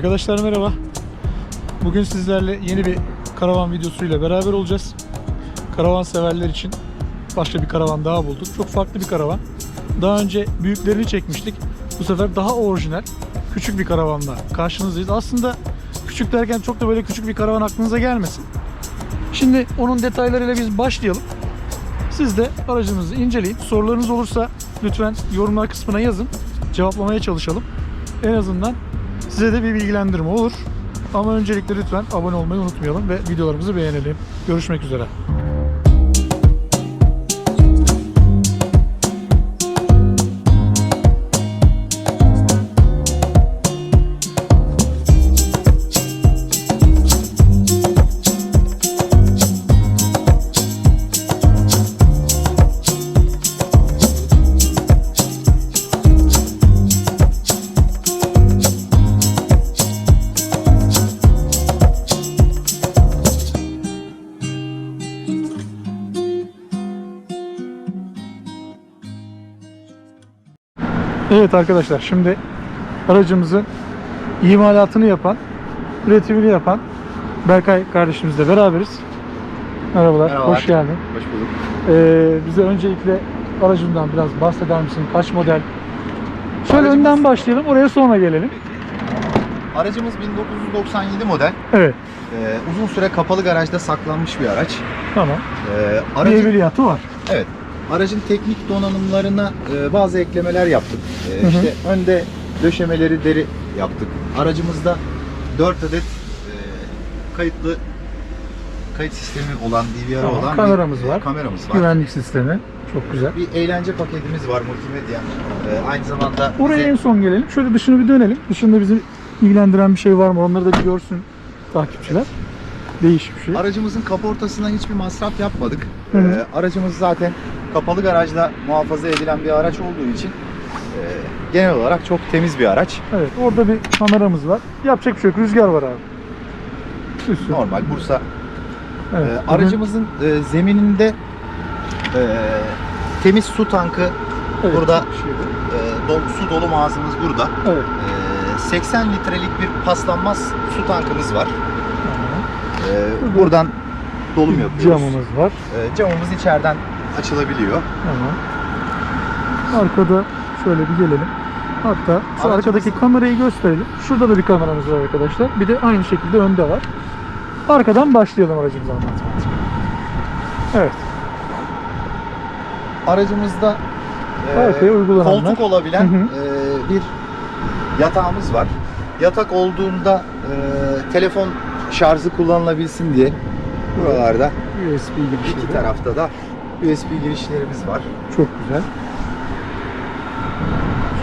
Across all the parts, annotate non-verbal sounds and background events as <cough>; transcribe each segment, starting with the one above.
Arkadaşlar merhaba. Bugün sizlerle yeni bir karavan videosuyla beraber olacağız. Karavan severler için başka bir karavan daha bulduk. Çok farklı bir karavan. Daha önce büyüklerini çekmiştik. Bu sefer daha orijinal, küçük bir karavanla karşınızdayız. Aslında küçük derken çok da böyle küçük bir karavan aklınıza gelmesin. Şimdi onun detaylarıyla biz başlayalım. Siz de aracınızı inceleyin. Sorularınız olursa lütfen yorumlar kısmına yazın. Cevaplamaya çalışalım. En azından size de bir bilgilendirme olur. Ama öncelikle lütfen abone olmayı unutmayalım ve videolarımızı beğenelim. Görüşmek üzere. Evet arkadaşlar şimdi aracımızın imalatını yapan, üretimini yapan Berkay kardeşimizle beraberiz. Merhabalar, Merhabalar. hoş geldin. Hoş bulduk. Ee, bize öncelikle aracından biraz bahseder misin? Kaç model? Şöyle Aracımız- önden başlayalım, oraya sonra gelelim. Aracımız 1997 model. Evet, Ee, uzun süre kapalı garajda saklanmış bir araç. tamam. Ee, Bir aracın, evliyatı var. evet. Aracın teknik donanımlarına e, bazı eklemeler yaptık. Ee, Hı hı. işte önde döşemeleri deri yaptık. Aracımızda 4 adet e, kayıtlı kayıt sistemi olan, DVR Tamam, olan kameramız bir, e, var. kameramız var. Güvenlik sistemi. Çok güzel. Bir eğlence paketimiz var multimedya. Ee, aynı zamanda Oraya bize- en son gelelim. Şöyle dışını bir dönelim. Dışında bizi ilgilendiren bir şey var mı? Onları da bir görsün takipçiler. Değişik bir şey. Aracımızın kaportasına hiçbir masraf yapmadık. Hı hı. Ee, aracımız zaten kapalı garajda muhafaza edilen bir araç olduğu için e, genel olarak çok temiz bir araç. Evet, orada bir kameramız var. Yapacak bir şey yok. Rüzgar var abi. Üstü. Normal Bursa. Evet. Ee, bugün- aracımızın e, zemininde e, temiz su tankı Evet, burada şey e, dolu, su dolu ağzımız burada. Evet. E, 80 litrelik bir paslanmaz su tankımız var. Tamam. E, buradan dolum yapıyoruz. Camımız var. E, camımız içeriden açılabiliyor. Tamam. Arkada şöyle bir gelelim. Hatta şu Aracımız- arkadaki kamerayı gösterelim. Şurada da bir kameramız var arkadaşlar. Bir de aynı şekilde önde var. Arkadan başlayalım aracımızı anlatmaya. Evet. Aracımızda e, koltuk olabilen Hı hı. e, bir yatağımız var. Yatak olduğunda e, telefon şarjı kullanılabilsin diye buralarda USB girişleri. iki tarafta da USB girişlerimiz var. Çok güzel.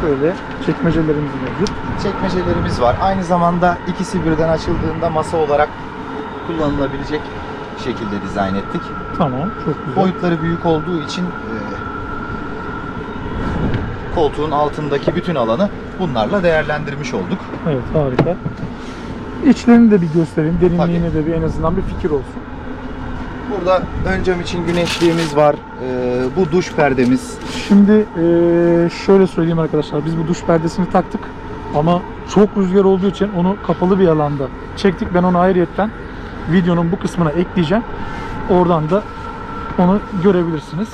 Şöyle çekmecelerimiz mevcut. Çekmecelerimiz var. Aynı zamanda ikisi birden açıldığında masa olarak kullanılabilecek şekilde dizayn ettik. Tamam. Çok güzel. Boyutları büyük olduğu için e, koltuğun altındaki bütün alanı bunlarla değerlendirmiş olduk. Evet harika. İçlerini de bir göstereyim. Derinliğine de bir en azından bir fikir olsun. Burada ön cam için güneşliğimiz var. Ee, bu duş perdemiz. Şimdi eee, şöyle söyleyeyim arkadaşlar. Biz bu duş perdesini taktık. Ama çok rüzgar olduğu için onu kapalı bir alanda çektik. Ben onu ayrıyetten videonun bu kısmına ekleyeceğim. Oradan da onu görebilirsiniz.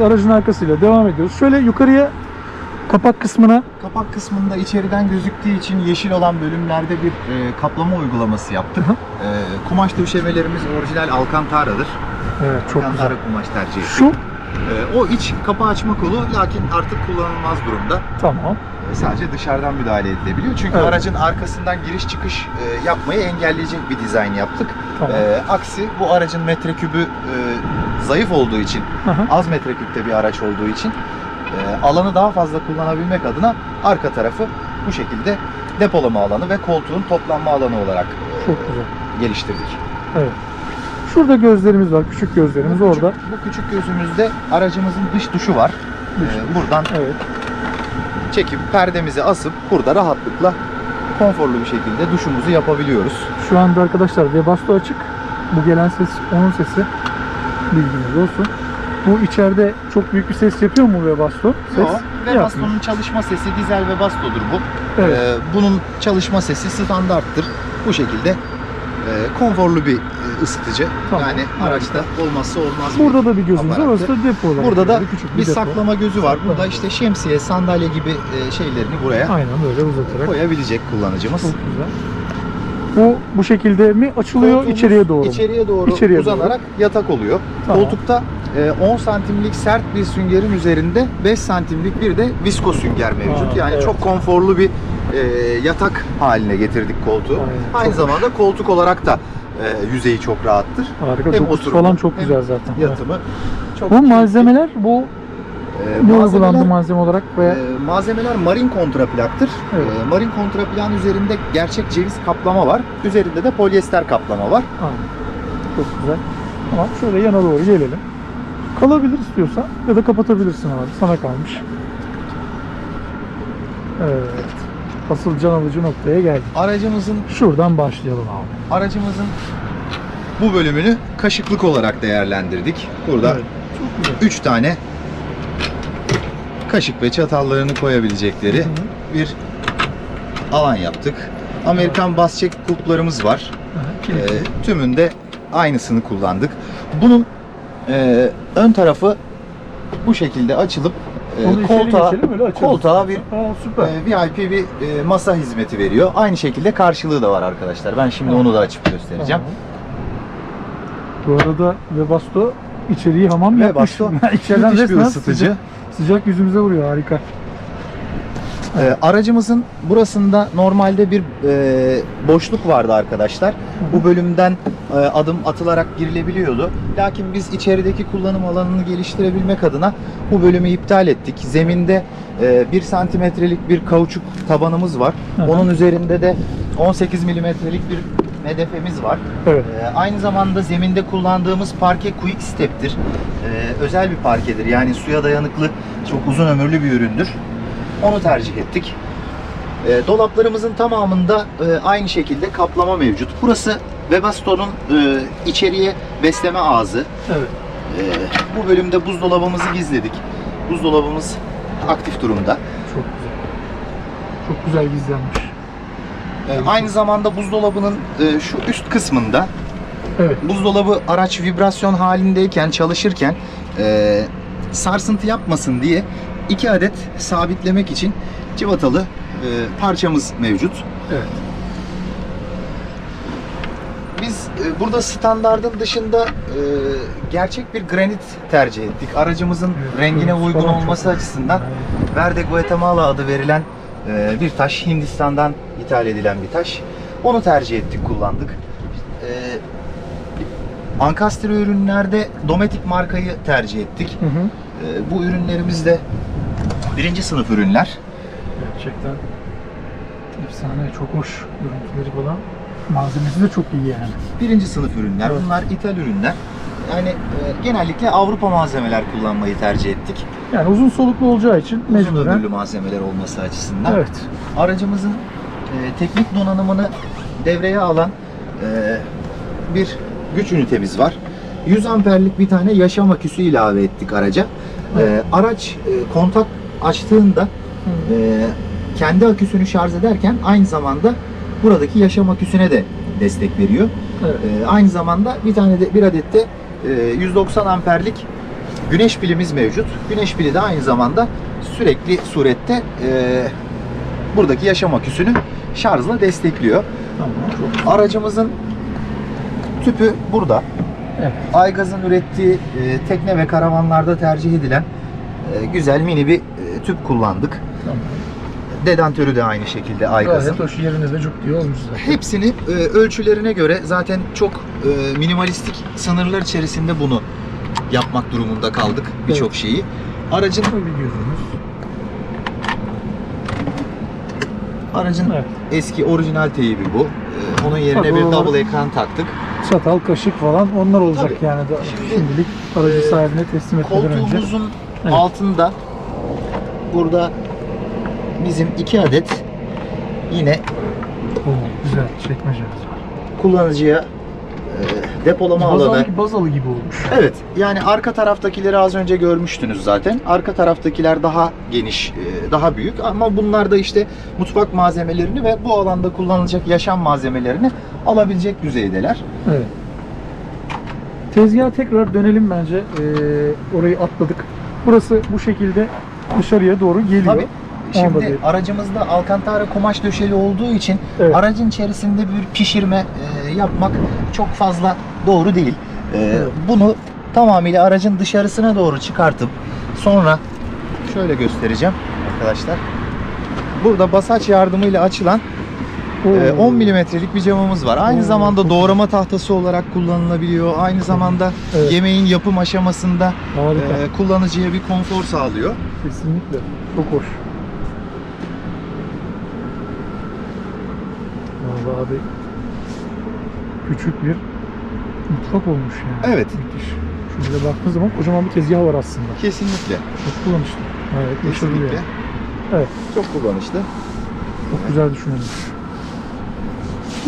Evet aracın arkasıyla devam ediyoruz. Şöyle yukarıya kapak kısmına Kapak kısmında içeriden gözüktüğü için yeşil olan bölümlerde bir e, kaplama uygulaması yaptık. Hı hı. E, kumaş döşemelerimiz orijinal Alcantara'dır. evet çok güzel. Alcantara kumaş tercih ettik. Şu Ee, o iç kapı açma kolu lakin artık kullanılmaz durumda. Tamam. Ee, Sadece dışarıdan müdahale edilebiliyor. Çünkü Evet. aracın arkasından giriş çıkış e, yapmayı engelleyecek bir dizayn yaptık. Tamam. Ee, aksi bu aracın metrekübü e, zayıf olduğu için, hı. az metreküpte bir araç olduğu için e, alanı daha fazla kullanabilmek adına arka tarafı bu şekilde depolama alanı ve koltuğun toplanma alanı olarak e, Çok güzel. geliştirdik. Evet. Şurada gözlerimiz var. Küçük gözlerimiz Bu orada. küçük- bu küçük gözümüzde aracımızın dış duşu var. Dış Ee, buradan Evet. Çekip perdemizi asıp burada rahatlıkla konforlu bir şekilde duşumuzu yapabiliyoruz. Şu anda arkadaşlar Webasto açık. Bu gelen ses onun sesi. Bilginiz olsun. Bu içeride çok büyük bir ses yapıyor mu Webasto? Ses Yo, yapmıyor. ve bastonun çalışma sesi dizel ve bastodur bu. Evet. Ee, bunun çalışma sesi standarttır. Bu şekilde e, konforlu bir e, ısıtıcı. Tamam, Yani harika. araçta olmazsa olmaz Burada da bir gözümüz var. aparattı. Orası da depo olarak. Burada da küçük bir depo. saklama gözü var. Burada işte şemsiye, sandalye gibi e, şeylerini buraya Aynen böyle uzatarak. koyabilecek kullanıcımız. Çok güzel. Bu bu şekilde mi açılıyor Koltuğumuz içeriye doğru? mu? İçeriye doğru İçeriye uzanarak yatak oluyor. Tamam. Koltukta e, 10 santimlik sert bir süngerin üzerinde 5 santimlik bir de visko sünger mevcut. Aa, yani evet. çok konforlu bir e, yatak haline getirdik koltuğu. Aynen, Aynı çok zamanda koltuk olarak da e, yüzeyi çok rahattır. Harika. Hem oturumu, falan çok güzel zaten. Yatımı çok Bu malzemeler bu E, ne uygulandı malzeme olarak ve e, malzemeler marin kontraplaktır. Evet. E, marin kontraplağın üzerinde gerçek ceviz kaplama var. Üzerinde de polyester kaplama var. Aynen. Çok güzel. Tamam şöyle yana doğru gelelim. Kalabilir istiyorsan ya da kapatabilirsin abi. Sana kalmış. Evet. Asıl can alıcı noktaya geldik. Aracımızın Şuradan başlayalım abi. aracımızın bu bölümünü kaşıklık olarak değerlendirdik. Burada Evet, Çok güzel. 3 tane kaşık ve çatallarını koyabilecekleri Hı hı. bir alan yaptık. Amerikan bas çek kulplarımız var. Aha, Ee, kilitli. tümünde aynısını kullandık. Bunun e, ön tarafı bu şekilde açılıp e, koltuğa, geçelim, koltuğa bir süper. e, VIP bir e, masa hizmeti veriyor. Aynı şekilde karşılığı da var arkadaşlar. Ben şimdi onu da açıp göstereceğim. Tamam. Bu arada Webasto içeriği hamam yapmış. <laughs> Webasto müthiş bir ısıtıcı. Sıcak, sıcak yüzümüze vuruyor harika. Ee, aracımızın burasında normalde bir e, boşluk vardı arkadaşlar. Bu bölümden e, adım atılarak girilebiliyordu. Lakin biz içerideki kullanım alanını geliştirebilmek adına bu bölümü iptal ettik. Zeminde e, 1 santimetrelik bir kauçuk tabanımız var. Hı hı. Onun üzerinde de 18 milimetrelik bir medefemiz var. Evet. Ee, aynı zamanda zeminde kullandığımız parke quick step'tir. Ee, özel bir parkedir. Yani suya dayanıklı, çok uzun ömürlü bir üründür. Onu tercih ettik. Ee, dolaplarımızın tamamında e, aynı şekilde kaplama mevcut. Burası Webasto'nun e, içeriye besleme ağzı. Evet. Ee, bu bölümde buzdolabımızı gizledik. Buzdolabımız aktif durumda. Çok güzel. Çok güzel gizlenmiş. Ee, aynı zamanda buzdolabının e, şu üst kısmında Evet. buzdolabı araç vibrasyon halindeyken çalışırken e, sarsıntı yapmasın diye iki adet sabitlemek için civatalı e, parçamız mevcut. Evet. Biz e, burada standardın dışında e, gerçek bir granit tercih ettik. Aracımızın Evet, rengine görüntüsü uygun olması açısından Evet. Verde Guatemala adı verilen e, bir taş. Hindistan'dan ithal edilen bir taş. Onu tercih ettik, kullandık. E, Ankastre ürünlerde Dometic markayı tercih ettik. Hı hı. E, bu ürünlerimiz de birinci sınıf ürünler. Gerçekten efsane, çok hoş görüntüleri falan. Malzemesi de çok iyi yani. Birinci sınıf ürünler. Evet. Bunlar ithal ürünler. Yani e, genellikle Avrupa malzemeler kullanmayı tercih ettik. Yani uzun soluklu olacağı için Uzun mecburen. ömürlü malzemeler olması açısından. Evet. Aracımızın e, teknik donanımını devreye alan e, bir güç ünitemiz var. 100 amperlik bir tane yaşam aküsü ilave ettik araca. E, araç e, kontak açtığında e, kendi aküsünü şarj ederken aynı zamanda buradaki yaşam aküsüne de destek veriyor. Evet. E, aynı zamanda bir tane de bir adet de e, 190 amperlik güneş pilimiz mevcut. Güneş pili de aynı zamanda sürekli surette e, buradaki yaşam aküsünü şarjla destekliyor. Tamam. Aracımızın tüpü burada. Evet. Aygaz'ın ürettiği e, tekne ve karavanlarda tercih edilen e, güzel mini bir tüp kullandık. Tamam. Dedantörü de aynı şekilde Aygaz'ın. Gayet hoş yerinde de cuk diye olmuş zaten. Hepsini e, ölçülerine göre zaten çok e, minimalistik sınırlar içerisinde bunu yapmak durumunda kaldık birçok şeyi. Aracın aracın Evet. eski orijinal teybi bu. E, onun yerine Tabii bir double ekran taktık. Çatal, kaşık falan onlar olacak Tabii. yani. Şimdi, şimdilik aracı e, sahibine teslim etmeden önce. Koltuğumuzun Evet. altında burada bizim iki adet yine Oo, güzel çekmecemiz var. kullanıcıya e, depolama alanı Bazalı, bazalı gibi olmuş. Evet yani arka taraftakileri az önce görmüştünüz zaten. Arka taraftakiler daha geniş, e, daha büyük ama bunlar da işte mutfak malzemelerini ve bu alanda kullanılacak yaşam malzemelerini alabilecek düzeydeler. Evet. Tezgaha tekrar dönelim bence. Ee, orayı atladık. Burası bu şekilde dışarıya doğru geliyor. Tabii. Şimdi aracımızda alkantara kumaş döşeli olduğu için Evet. aracın içerisinde bir pişirme e, yapmak çok fazla doğru değil. E, Evet. Bunu tamamıyla aracın dışarısına doğru çıkartıp sonra şöyle göstereceğim arkadaşlar. Burada basaç yardımıyla açılan Ee, Oo. 10 milimetrelik bir camımız var. Aynı Oo, zamanda doğrama tahtası olarak kullanılabiliyor. Aynı zamanda Evet. yemeğin yapım aşamasında Harika. e, kullanıcıya bir konfor sağlıyor. Kesinlikle. Çok hoş. Vallahi abi küçük bir mutfak olmuş yani. Evet. Müthiş. Şöyle baktığın zaman kocaman bir tezgah var aslında. Kesinlikle. Çok kullanışlı. Evet, Kesinlikle. yani. Evet. Çok kullanışlı. Çok güzel düşünülmüş.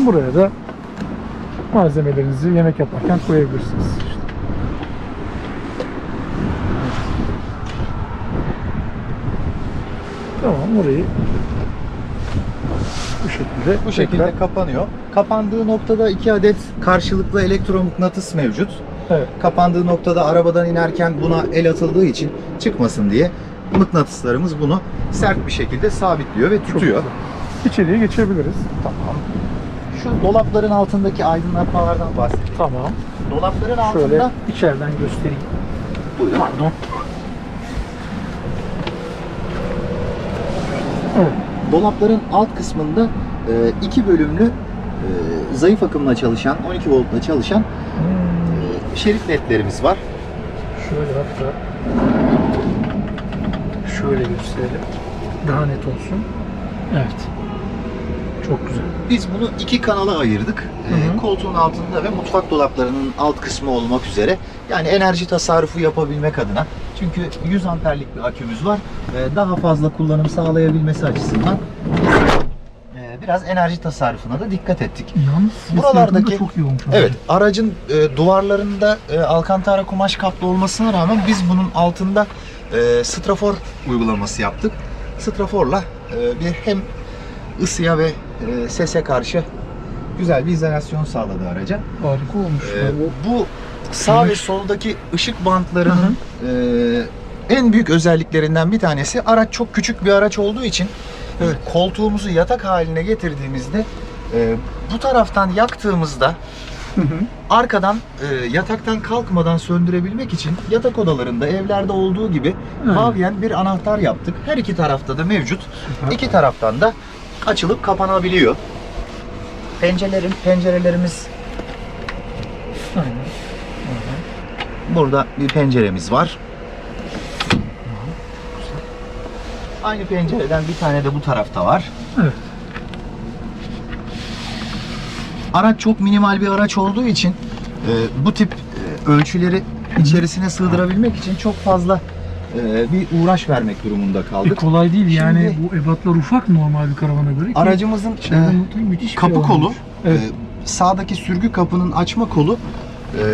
Buraya da malzemelerinizi yemek yaparken koyabilirsiniz. Tamam orayı bu şekilde Bu şekilde tekrar- kapanıyor. Kapandığı noktada iki adet karşılıklı elektromıknatıs mevcut. evet, Kapandığı noktada arabadan inerken buna el atıldığı için çıkmasın diye mıknatıslarımız bunu sert bir şekilde sabitliyor ve tutuyor. İçeriye geçebiliriz. Tamam. Şu dolapların altındaki aydınlatmalardan bahsedelim. Tamam. Dolapların altında Şöyle içeriden göstereyim. Buyurun. Pardon. Evet. Dolapların alt kısmında e, iki bölümlü e, zayıf akımla çalışan, 12 voltla çalışan Hmm, e, şerit ledlerimiz var. Şöyle hatta şöyle gösterelim. Daha net olsun. Evet. Çok güzel. Biz bunu iki kanala ayırdık. E, Hı hı. koltuğun altında ve mutfak dolaplarının alt kısmı olmak üzere. Yani enerji tasarrufu yapabilmek adına. Çünkü 100 amperlik bir akümüz var. E, daha fazla kullanım sağlayabilmesi açısından e, biraz enerji tasarrufuna da dikkat ettik. Yalnız ses Buralardaki- çok olmuş. abi. Evet, aracın e, duvarlarında e, alkantara kumaş kaplı olmasına rağmen biz bunun altında e, strafor uygulaması yaptık. Straforla e, bir hem ısıya ve e, sese karşı güzel bir izolasyon sağladı araca. Harika olmuş. E, ya. Bu sağ ve soldaki ışık bantlarının e, en büyük özelliklerinden bir tanesi araç çok küçük bir araç olduğu için Evet. koltuğumuzu yatak haline getirdiğimizde e, bu taraftan yaktığımızda Hı hı. arkadan e, yataktan kalkmadan söndürebilmek için yatak odalarında evlerde olduğu gibi Evet. mavyen bir anahtar yaptık. Her iki tarafta da mevcut. Süper. İki taraftan da açılıp kapanabiliyor. Pencerelerin pencerelerimiz Aynen. Burada bir penceremiz var. Aynı pencereden bir tane de bu tarafta var. Evet. Araç çok minimal bir araç olduğu için e, bu tip e, ölçüleri içerisine sığdırabilmek için çok fazla e, bir uğraş vermek durumunda E, kaldık. kolay değil yani Şimdi- bu ebatlar ufak normal bir karavana göre. ki Aracımızın e, müthiş kapı kolu. Evet. e, sağdaki sürgü kapının açma kolu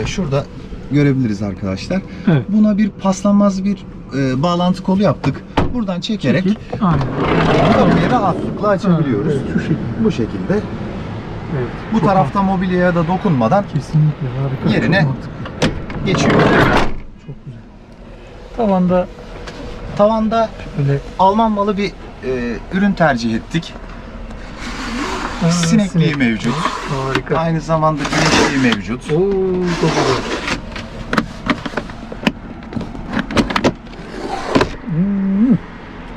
e, şurada görebiliriz arkadaşlar. Evet. Buna bir paslanmaz bir e, bağlantı kolu yaptık. Buradan çekerek Çekil. Aynen. kapıyı rahatlıkla açabiliyoruz. Evet, şu şekilde. Bu şekilde. Evet. Bu Çok tarafta mobilyaya da dokunmadan kesinlikle harika. Yerine- Çok mantıklı. geçiyor. Çok güzel. Tavanda Tavanda öyle Alman malı bir e, ürün tercih ettik. Aa, Sinekliği sinek. mevcut. Harika. Aynı zamanda güneşliği mevcut. Oo, çok güzel.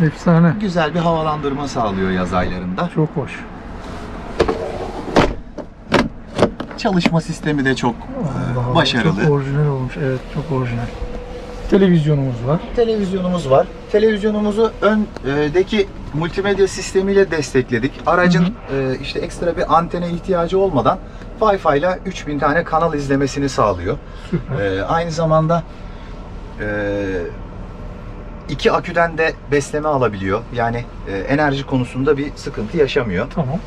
Efsane. Güzel bir havalandırma sağlıyor yaz aylarında. Çok hoş. Çalışma sistemi de çok Allah e, başarılı. Çok orijinal olmuş. Evet çok orijinal. Televizyonumuz var. Televizyonumuz var. Televizyonumuzu öndeki multimedya sistemiyle destekledik. Aracın e, işte ekstra bir antene ihtiyacı olmadan Wi-Fi ile 3000 tane kanal izlemesini sağlıyor. Süper. E, aynı zamanda e, iki aküden de besleme alabiliyor. Yani e, enerji konusunda bir sıkıntı yaşamıyor. Tamam.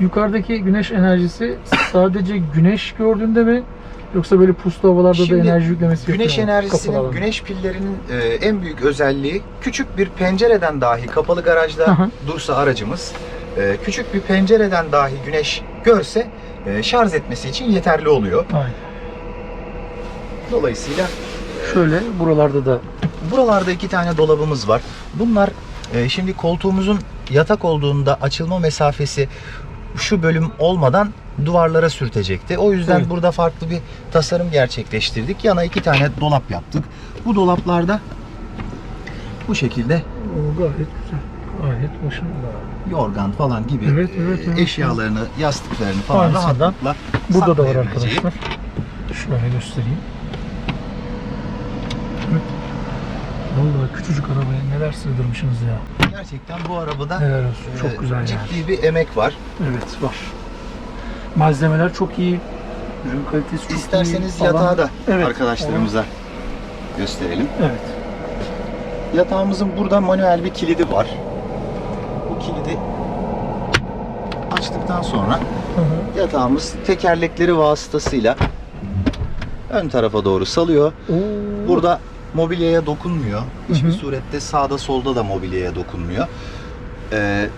Yukarıdaki güneş enerjisi sadece güneş gördüğünde mi yoksa böyle puslu havalarda Şimdi da enerji yüklemesi Güneş yapıyor mu? enerjisinin, Kapalı güneş pillerinin e, en büyük özelliği küçük bir pencereden dahi kapalı garajda hı. dursa aracımız e, küçük bir pencereden dahi güneş görse e, şarj etmesi için yeterli oluyor. Aynen. Dolayısıyla Şöyle buralarda da buralarda iki tane dolabımız var. Bunlar e, şimdi koltuğumuzun yatak olduğunda açılma mesafesi şu bölüm olmadan duvarlara sürtecekti. O yüzden Evet. burada farklı bir tasarım gerçekleştirdik. Yana iki tane dolap yaptık. Bu dolaplarda bu şekilde o gayet güzel. Gayet başında. yorgan falan gibi Evet, evet, evet. eşyalarını, yastıklarını falan Aynısından rahatlıkla Burada da var arkadaşlar. Şöyle göstereyim. Evet. Vallahi küçücük arabaya neler sığdırmışsınız ya. Gerçekten bu arabada Helal olsun. e, Çok güzel yani. ciddi bir emek var. Evet var. Malzemeler çok iyi. Ürün kalitesi çok iyi. İsterseniz Alan- yatağı da Evet, arkadaşlarımıza gösterelim. Evet. Yatağımızın burada manuel bir kilidi var. Bu kilidi açtıktan sonra Hı hı. yatağımız tekerlekleri vasıtasıyla ön tarafa doğru salıyor. Oo. Burada mobilyaya dokunmuyor. Hiçbir Hı hı. surette sağda solda da mobilyaya dokunmuyor. Ee,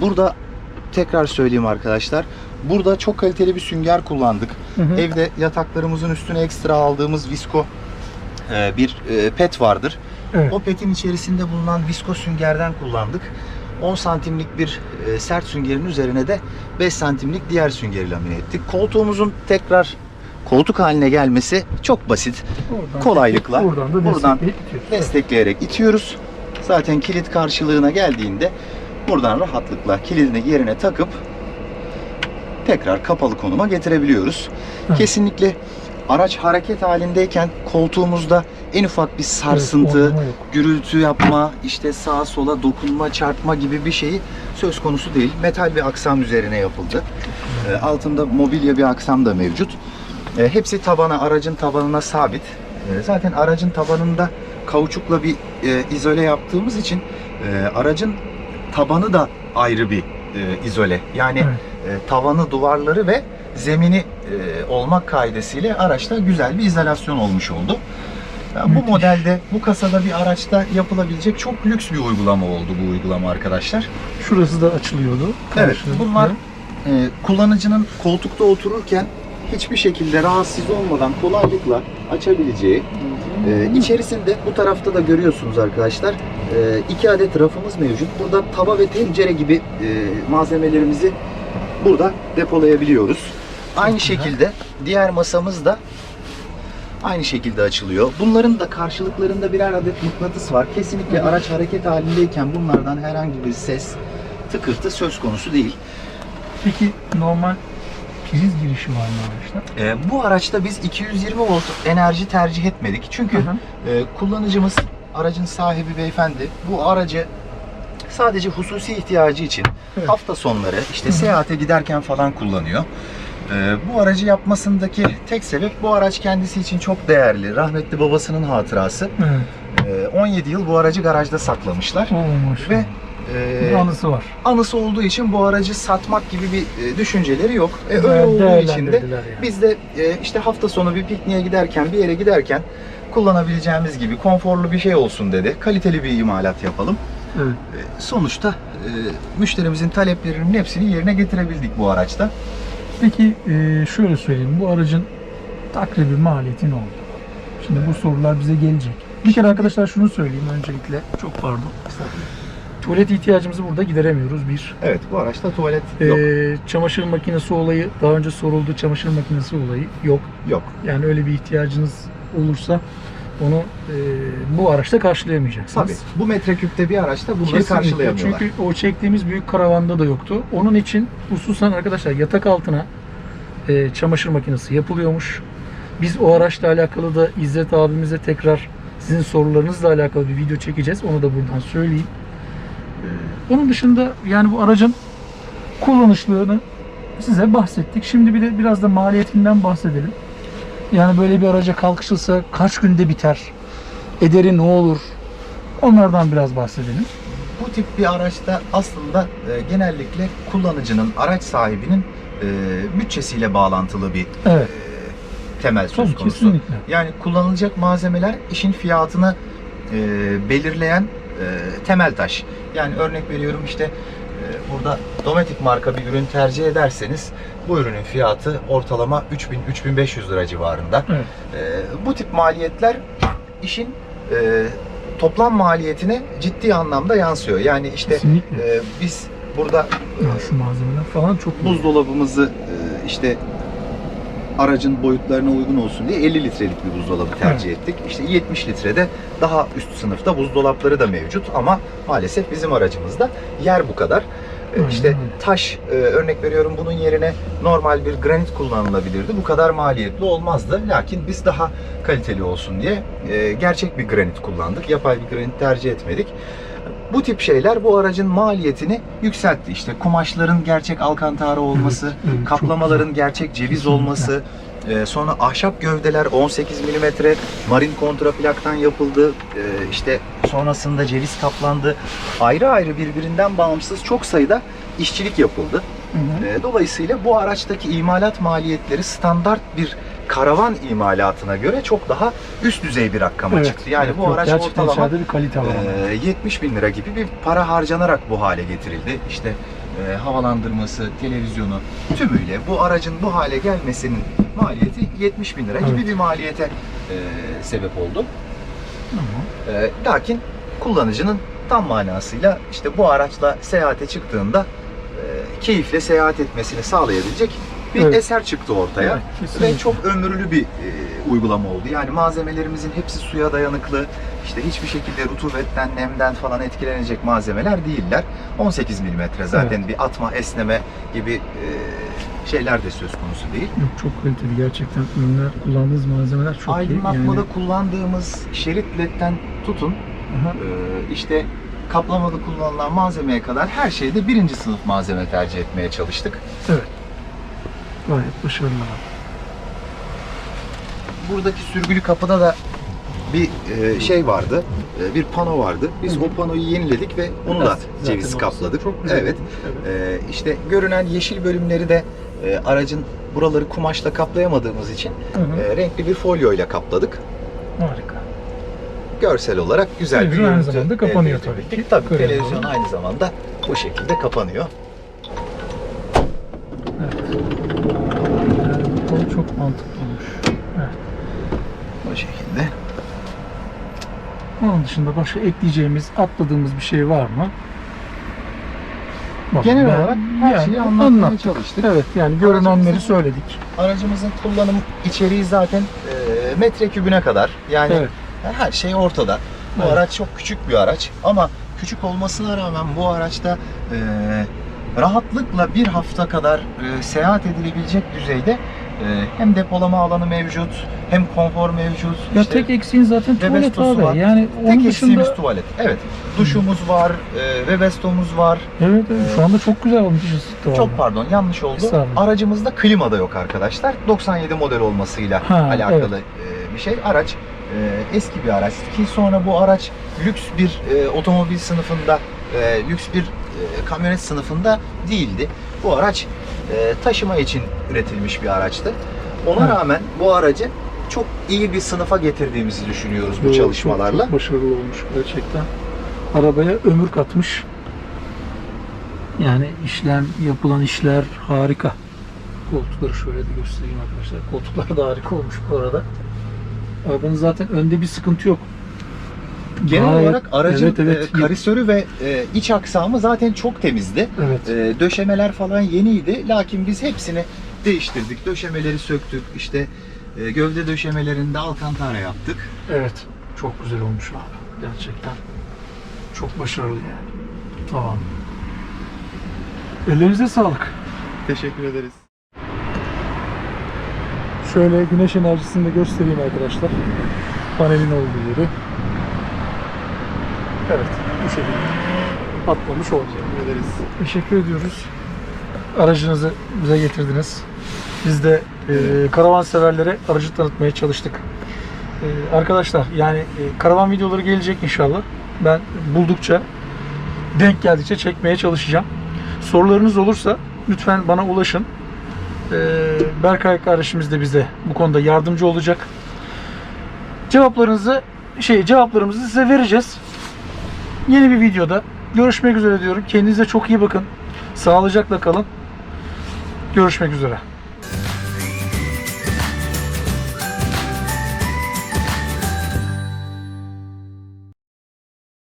burada tekrar söyleyeyim arkadaşlar. Burada çok kaliteli bir sünger kullandık. Hı hı. Evde yataklarımızın üstüne ekstra aldığımız visko e, bir e, pet vardır. Evet. O petin içerisinde bulunan visko süngerden kullandık. 10 santimlik bir e, sert süngerin üzerine de 5 santimlik diğer süngeri lamine ettik. Koltuğumuzun tekrar koltuk haline gelmesi çok basit. Oradan kolaylıkla Buradan da buradan destekleyip itiyoruz. Destekleyerek itiyoruz. Zaten kilit karşılığına geldiğinde buradan rahatlıkla kilidini yerine takıp tekrar kapalı konuma getirebiliyoruz. Evet. Kesinlikle araç hareket halindeyken koltuğumuzda en ufak bir sarsıntı, Evet, gürültü yapma, işte sağa sola dokunma, çarpma gibi bir şeyi söz konusu değil. Metal bir aksam üzerine yapıldı. E, altında mobilya bir aksam da mevcut. E, hepsi tabana, aracın tabanına sabit. E, zaten aracın tabanında kauçukla bir e, izole yaptığımız için e, aracın tabanı da ayrı bir e, izole. Yani Evet. e, tavanı, duvarları ve zemini e, olmak kaidesiyle araçta güzel bir izolasyon olmuş oldu. Ya bu modelde, bu kasada bir araçta yapılabilecek çok lüks bir uygulama oldu bu uygulama arkadaşlar. Şurası da açılıyordu. Evet, bunlar e, kullanıcının koltukta otururken hiçbir şekilde rahatsız olmadan kolaylıkla açabileceği, e, içerisinde bu tarafta da görüyorsunuz arkadaşlar, e, iki adet rafımız mevcut. Burada tava ve tencere gibi e, malzemelerimizi burada depolayabiliyoruz. Aynı şekilde diğer masamız da aynı şekilde açılıyor. Bunların da karşılıklarında birer adet mıknatıs var. Kesinlikle araç hareket halindeyken bunlardan herhangi bir ses, tıkırtı söz konusu değil. Peki normal priz girişi var mı araçta? Ee, bu araçta biz 220 volt enerji tercih etmedik. Çünkü Hı hı. e, kullanıcımız, aracın sahibi beyefendi bu aracı sadece hususi ihtiyacı için Evet. hafta sonları işte Hı hı. seyahate giderken falan kullanıyor. Ee, bu aracı yapmasındaki tek sebep bu araç kendisi için çok değerli. Rahmetli babasının hatırası. Evet. Ee, 17 yıl bu aracı garajda saklamışlar. Olmuş. Ve e, anısı var. anısı olduğu için bu aracı satmak gibi bir e, düşünceleri yok. E, öyle olduğu için de yani. biz de e, işte hafta sonu bir pikniğe giderken, bir yere giderken kullanabileceğimiz gibi konforlu bir şey olsun dedi. Kaliteli bir imalat yapalım. Evet. E, Sonuçta e, müşterimizin taleplerinin hepsini yerine getirebildik bu araçta. Peki e, şöyle söyleyeyim. Bu aracın takribi maliyeti ne oldu? Şimdi bu sorular bize gelecek. Bir kere arkadaşlar şunu söyleyeyim öncelikle. Çok pardon. Tuvalet ihtiyacımızı burada gideremiyoruz bir. Evet bu araçta tuvalet yok. Ee, çamaşır makinesi olayı daha önce soruldu. Çamaşır makinesi olayı yok. yok. Yani öyle bir ihtiyacınız olursa onu e, bu araçta Tabii karşılayamayacaksınız. bu metreküpte bir araçta bunları Kesinlikle. karşılayamıyorlar. Çünkü o çektiğimiz büyük karavanda da yoktu. Onun için hususan arkadaşlar yatak altına e, çamaşır makinesi yapılıyormuş. Biz o araçla alakalı da İzzet abimize tekrar sizin sorularınızla alakalı bir video çekeceğiz. Onu da buradan söyleyeyim. Onun dışında yani bu aracın kullanışlığını size bahsettik. Şimdi bir de biraz da maliyetinden bahsedelim. Yani böyle bir araca kalkışılsa kaç günde biter? Ederi ne olur? Onlardan biraz bahsedelim. Bu tip bir araçta aslında e, genellikle kullanıcının, araç sahibinin e, bütçesiyle bağlantılı bir Evet. e, temel söz Tabii konusu. kesinlikle. Yani kullanılacak malzemeler işin fiyatını e, belirleyen temel taş. Yani örnek veriyorum işte e, burada Dometic marka bir ürün tercih ederseniz bu ürünün fiyatı ortalama 3000-3500 lira civarında. Evet. E, bu tip maliyetler işin e, toplam maliyetine ciddi anlamda yansıyor. Yani işte Kesinlikle. e, biz burada e, Ya şu malzemeler falan çok buzdolabımızı e, işte aracın boyutlarına uygun olsun diye 50 litrelik bir buzdolabı tercih ettik. İşte 70 litrede daha üst sınıfta buzdolapları da mevcut ama maalesef bizim aracımızda yer bu kadar. E, Aynen İşte taş e, örnek veriyorum bunun yerine normal bir granit kullanılabilirdi. Bu kadar maliyetli olmazdı. Lakin biz daha kaliteli olsun diye e, gerçek bir granit kullandık. Yapay bir granit tercih etmedik. Bu tip şeyler bu aracın maliyetini yükseltti. İşte kumaşların gerçek alkantara olması, Evet, evet, kaplamaların gerçek ceviz Kesinlikle. olması, e, sonra ahşap gövdeler 18 mm marin kontraplaktan yapıldı. E, işte sonrasında ceviz kaplandı. Ayrı ayrı birbirinden bağımsız çok sayıda işçilik yapıldı. Hı hı. E, Dolayısıyla bu araçtaki imalat maliyetleri standart bir karavan imalatına göre çok daha üst düzey bir rakama Evet, çıktı. Yani evet, bu yok, araç ortalama bir kalite var. ee, 70 bin lira gibi bir para harcanarak bu hale getirildi. İşte e, havalandırması, televizyonu tümüyle bu aracın bu hale gelmesinin maliyeti 70 bin lira gibi Evet. bir maliyete e, sebep oldu. Ama E, lakin kullanıcının tam manasıyla işte bu araçla seyahate çıktığında e, keyifle seyahat etmesini sağlayabilecek bir Evet. eser çıktı ortaya. Evet, kesinlikle. Ve çok ömürlü bir e, uygulama oldu. Yani malzemelerimizin hepsi suya dayanıklı. İşte hiçbir şekilde rutubetten, nemden falan etkilenecek malzemeler değiller. 18 mm zaten bir atma, esneme gibi e, şeyler de söz konusu değil. Yok çok kaliteli gerçekten ürünler kullandığınız malzemeler çok iyi. Aydınlatmada Yani, kullandığımız şerit ledden tutun Aha, e, işte kaplamada kullanılan malzemeye kadar her şeyde birinci sınıf malzeme tercih etmeye çalıştık. evet. Gayet başarılı. buradaki sürgülü kapıda da bir e, şey vardı, e, bir pano vardı. Biz o panoyu yeniledik ve onu da Evet, zaten ceviz orası kapladık. Çok güzel. Evet. E, işte görünen yeşil bölümleri de e, aracın buraları kumaşla kaplayamadığımız için Hı hı. e, renkli bir folyo ile kapladık. Harika. Görsel olarak güzel Televizyon aynı görüntü zamanda kapanıyor elde tabii ki. Tabii Görüyorum televizyon aynı zamanda bu şekilde kapanıyor. Evet. Çok mantıklı olmuş. Evet. Bu şekilde. Onun dışında başka ekleyeceğimiz, atladığımız bir şey var mı? Bak, Genel ben- olarak her yani şeyi anlatmaya anlattık. çalıştık. Evet yani görünenleri söyledik. Aracımızın kullanım içeriği zaten e, metrekübüne kadar. Yani Evet. her şey ortada. Bu Evet. araç çok küçük bir araç ama küçük olmasına rağmen bu araçta e, rahatlıkla bir hafta kadar e, seyahat edilebilecek düzeyde hem depolama alanı mevcut, hem konfor mevcut. Ya işte tek eksiğin zaten tuvalet abi. var. Yani onun tek eksiğimiz dışında... tuvalet. Evet. Duşumuz var, e, Webesto'muz var. Evet, evet şu anda çok güzel olmuş ısıtı Çok pardon yanlış oldu. Aracımızda klima da yok arkadaşlar. 97 model olmasıyla Ha, alakalı e, bir şey. Araç e, eski bir araç ki sonra bu araç lüks bir e, otomobil sınıfında, e, lüks bir e, kamyonet sınıfında değildi. Bu araç e, taşıma için üretilmiş bir araçtı. Ona rağmen bu aracı çok iyi bir sınıfa getirdiğimizi düşünüyoruz bu Çok- çalışmalarla. Çok, başarılı olmuş gerçekten. Arabaya ömür katmış. Yani işlem, yapılan işler harika. Koltukları şöyle de göstereyim arkadaşlar. Koltuklar da harika olmuş bu arada. Arabanın zaten önde bir sıkıntı yok. Genel Gayet- olarak aracın evet, evet. e, karisörü ve e, iç aksamı zaten çok temizdi. Evet. E, döşemeler falan yeniydi. Lakin biz hepsini değiştirdik. Döşemeleri söktük. İşte E, gövde döşemelerinde alkantara yaptık. Evet. Çok güzel olmuş abi. Gerçekten. Çok başarılı yani. Tamam. Ellerinize sağlık. Teşekkür ederiz. Şöyle güneş enerjisini de göstereyim arkadaşlar. Panelin olduğu yeri. Evet, bu şekilde atlamış oldu. Teşekkür ederiz. Teşekkür ediyoruz. Aracınızı bize getirdiniz. Biz de e, karavan severlere aracı tanıtmaya çalıştık. E, arkadaşlar yani e, karavan videoları gelecek inşallah. Ben buldukça, denk geldikçe çekmeye çalışacağım. Sorularınız olursa lütfen bana ulaşın. E, Berkay kardeşimiz de bize bu konuda yardımcı olacak. Cevaplarınızı şey cevaplarımızı size vereceğiz. Yeni bir videoda görüşmek üzere diyorum. Kendinize çok iyi bakın. Sağlıcakla kalın. Görüşmek üzere.